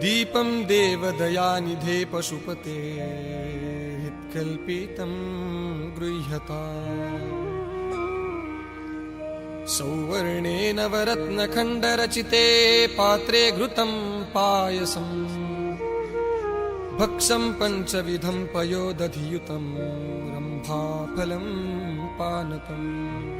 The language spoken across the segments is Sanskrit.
दीपं देवदयानिधे पशुपते हित्कल्पितं गृह्यता। सौवर्णेन वरत्नखण्डरचिते पात्रे घृतं पायसम् भक्षं पञ्चविधं पयोदधियुतं रम्भाफलं पानकम्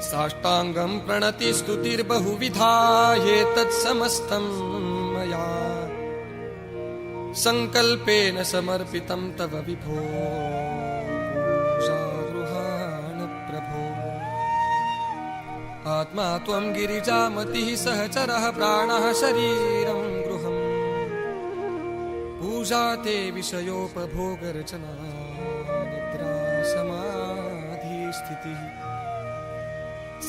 साष्टाङ्गं प्रणतिस्तुतिर्बहुविधा एतत्समस्तं मया। सङ्कल्पेन समर्पितं तव विभो। आत्मा त्वं गिरिजामतिः सहचरः प्राणः शरीरं गृहम्। पूजा ते विषयोपभोगरचना निद्रा समाधिस्थितिः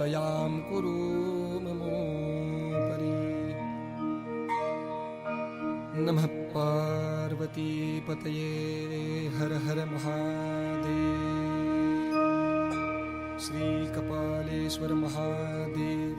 दयां कुरु ममोपरि नमः पार्वतीपतये हर हर महादेव। श्रीकपालेश्वर महादेव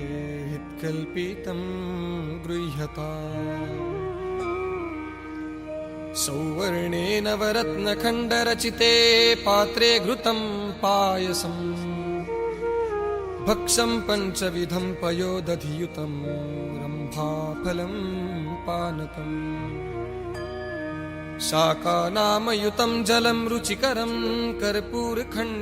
हित्कल्पितं गृह्यता। सौवर्णेन वरत्नखण्डरचिते पात्रे घृतं पायसम् भक्षं पञ्चविधं पयोदधियुतं रम्भाफलं पानकम् शाकानामयुतं जलं रुचिकरं कर्पूरखण्डोज्ज्वलम्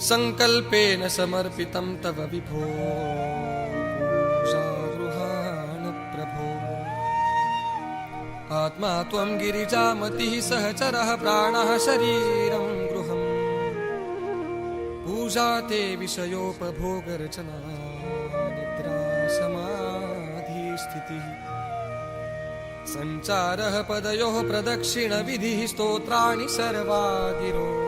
सङ्कल्पेन समर्पितं तव विभो प्रभो। आत्मा त्वं गिरिजामतिः सहचरः प्राणः गृहम्। पूजा ते विषयोपभोगरचना निद्रा समाधिस्थितिः सञ्चारः पदयोः प्रदक्षिणविधिः स्तोत्राणि सर्वा गिरो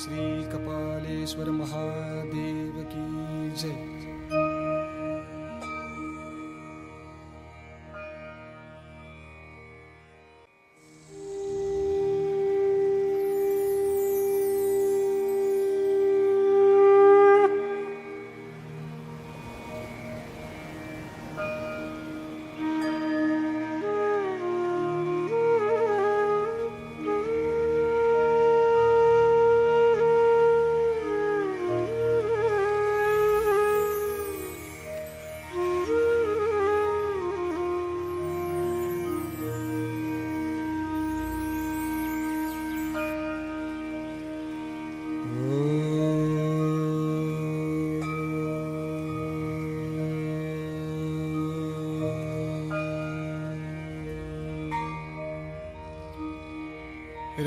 श्रीकपालेश्वर महादेव की जय।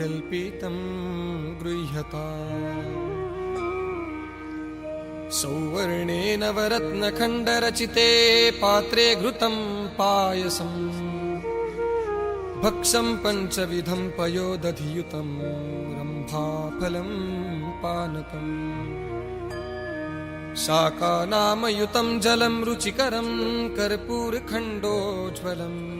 हित्कल्पितं गृह्यता। सौवर्णेन वरत्नखण्डरचिते पात्रे घृतं पायसम् भक्षं पञ्चविधं पयोदधियुतं रम्भाफलं पानकम्। शाकानामयुतं जलं रुचिकरं कर्पूरखण्डोज्ज्वलम्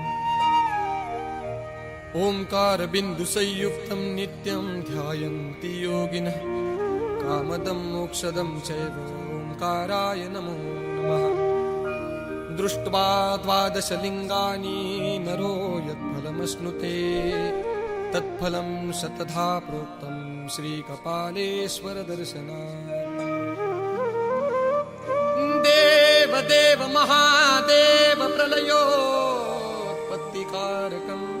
ओङ्कारबिन्दुसंयुक्तं नित्यं ध्यायन्ति योगिनः कामदं मोक्षदं ओङ्काराय नमो नमः। दृष्ट्वा द्वादशलिङ्गानि नरो यत्फलमश्नुते तत्फलं शतधा प्रोक्तं श्रीकपालेश्वरदर्शना देव देव महादेव प्रलयोत्पत्तिकारकम्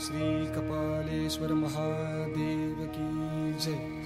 श्रीकपालेश्वर महादेव की जय।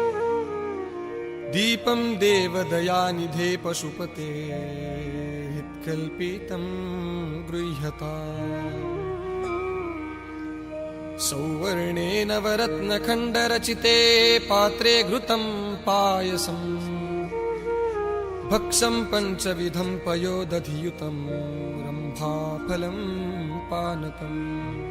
दीपं देवदयानिधे पशुपते हित्कल्पितं गृह्यता। सौवर्णेन वरत्नखण्डरचिते पात्रे घृतं पायसम् भक्षं पञ्चविधं पयोदधियुतं रम्भाफलं पानकम्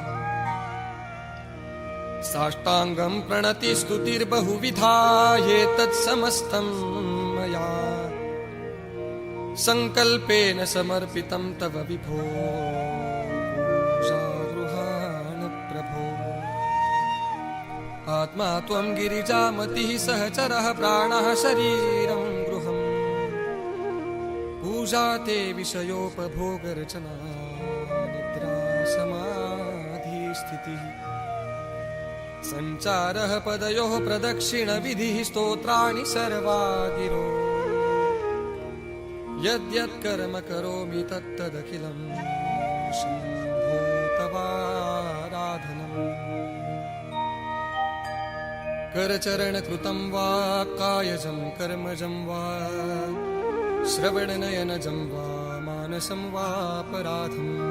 साष्टाङ्गं प्रणतिस्तुतिर्बहुविधा ह्येतत्समस्तं मया। सङ्कल्पेन समर्पितं तव विभो। आत्मा त्वं गिरिजामतिः सहचरः प्राणः शरीरं गृहम्। पूजा ते विषयोपभोगरचना निद्रा समाधिस्थितिः सञ्चारः पदयोः प्रदक्षिणविधिः स्तोत्राणि सर्वा गिरो यद्यत्कर्म करोमि तत्तदखिलं शम्भो तवाराधनम् करचरणकृतं वा कायजं कर्मजं वा श्रवणनयनजं वा मानसं वापराधम्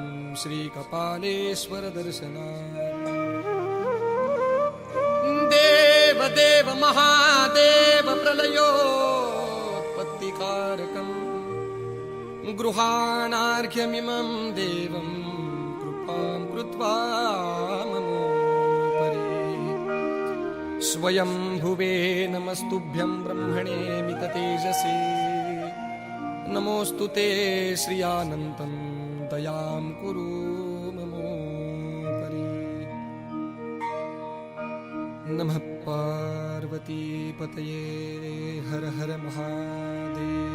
श्रीकपालेश्वरदर्शना देव देव महादेव प्रलयोत्पत्तिकारकम् गृहाणार्घ्यमिमं देवं कृपां कृत्वा स्वयं भुवे नमस्तुभ्यं ब्रह्मणे मिततेजसे। नमोऽस्तु ते श्रियानन्तं दयां कुरु ममोपरि। नमः पार्वतीपतये हर हर महादेव।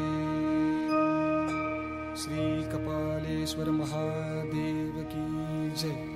श्रीकपालेश्वर महादेव की जय।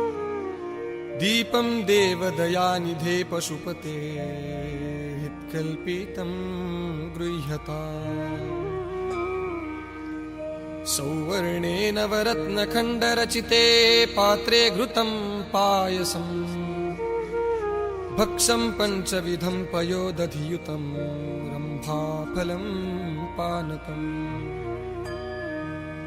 दीपं देवदयानिधे पशुपते हित्कल्पितं गृह्यता। सौवर्णे नवरत्नखण्डरचिते पात्रे घृतं पायसम् भक्षं पञ्चविधं पयोदधियुतं रम्भाफलं पानकम्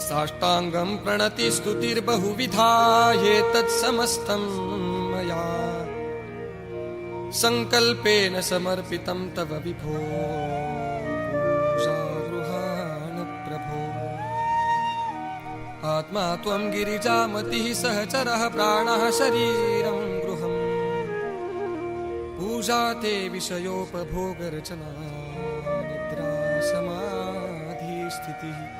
साष्टाङ्गं प्रणतिस्तुतिर्बहुविधा मया। सङ्कल्पेन समर्पितं तव विभो। आत्मा त्वं गिरिजामतिः सहचरः प्राणः शरीरं गृहम्। पूजा ते विषयोपभोगरचना निद्रा समाधिस्थितिः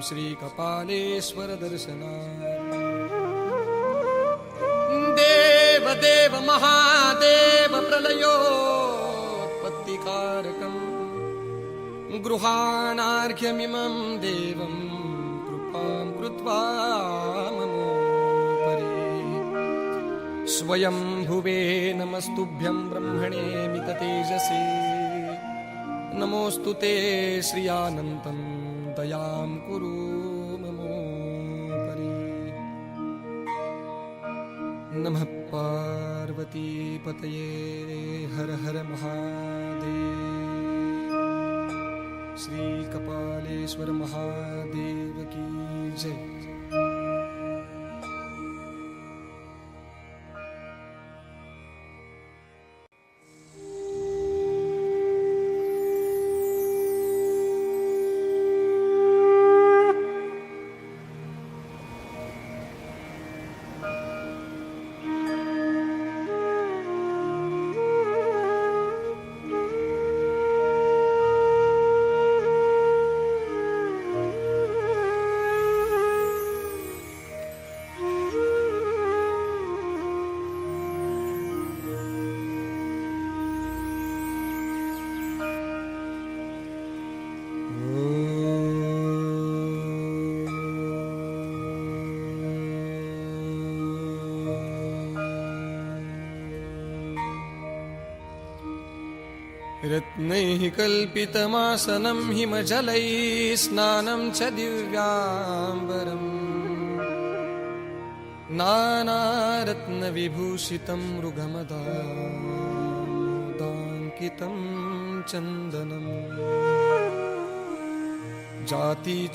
श्रीकपालेश्वरदर्शनात् देव देव, महादेव, प्रलयोत्पत्तिकारकम्, गृहाणार्घ्यमिमं देवं कृपां कृत्वा ममोपरि। स्वयं भुवे नमस्तुभ्यं ब्रह्मणे मिततेजसे। नमोऽस्तु ते श्रियानन्तं दयां कुरु। नमः पार्वतीपतये हर हर महादेव। श्रीकपालेश्वर महादेव की जय। रत्नैः कल्पितमासनं हिमजलैः स्नानं च दिव्याम्बरम्। नानारत्नविभूषितं मृगमदाङ्कितं चन्दनम्। जाति